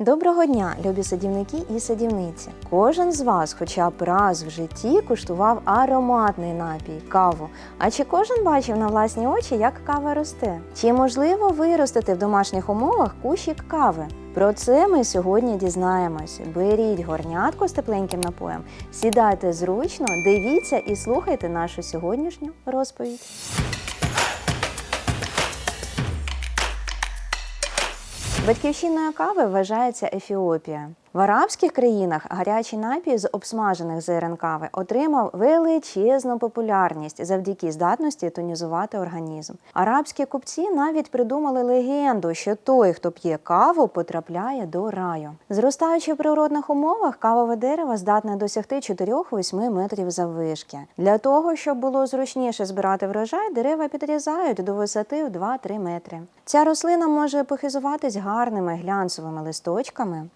Доброго дня, любі садівники і садівниці. Кожен з вас хоча б раз в житті куштував ароматний напій каву. А чи кожен бачив на власні очі, як кава росте? Чи можливо виростити в домашніх умовах кущик кави? Про це ми сьогодні дізнаємося. Беріть горнятку з тепленьким напоєм, сідайте зручно, дивіться і слухайте нашу сьогоднішню розповідь. Батьківщиною кави вважається Ефіопія. В арабських країнах гарячий напій з обсмажених зерен кави отримав величезну популярність завдяки здатності тонізувати організм. Арабські купці навіть придумали легенду, що той, хто п'є каву, потрапляє до раю. Зростаючи в природних умовах, кавове дерево здатне досягти 4-8 метрів заввишки. Для того, щоб було зручніше збирати врожай, дерева підрізають до висоти в 2-3 метри. Ця рослина може похизуватись гарними глянцевими листочками,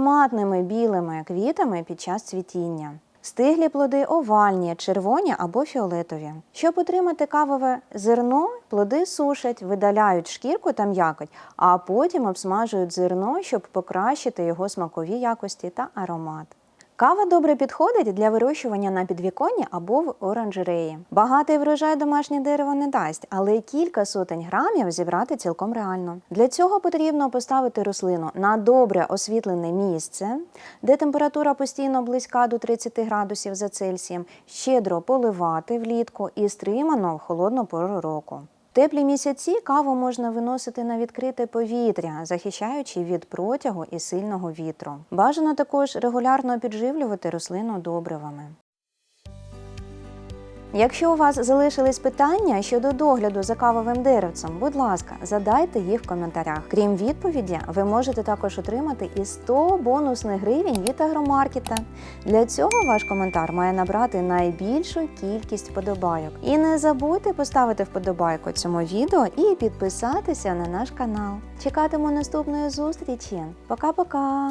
ароматними білими квітами під час цвітіння. Стиглі плоди овальні, червоні або фіолетові. Щоб отримати кавове зерно, плоди сушать, видаляють шкірку та м'якоть, а потім обсмажують зерно, щоб покращити його смакові якості та аромат. Кава добре підходить для вирощування на підвіконні або в оранжереї. Багатий врожай домашнє дерево не дасть, але кілька сотень грамів зібрати цілком реально. Для цього потрібно поставити рослину на добре освітлене місце, де температура постійно близька до 30 градусів за Цельсієм, щедро поливати влітку і стримано в холодну пору року. Теплі місяці каву можна виносити на відкрите повітря, захищаючи від протягу і сильного вітру. Бажано також регулярно підживлювати рослину добривами. Якщо у вас залишились питання щодо догляду за кавовим деревцем, будь ласка, задайте їх в коментарях. Крім відповіді, ви можете також отримати і 100 бонусних гривень від агромаркета. Для цього ваш коментар має набрати найбільшу кількість вподобайок. І не забудьте поставити вподобайку цьому відео і підписатися на наш канал. Чекатиму наступної зустрічі. Пока-пока!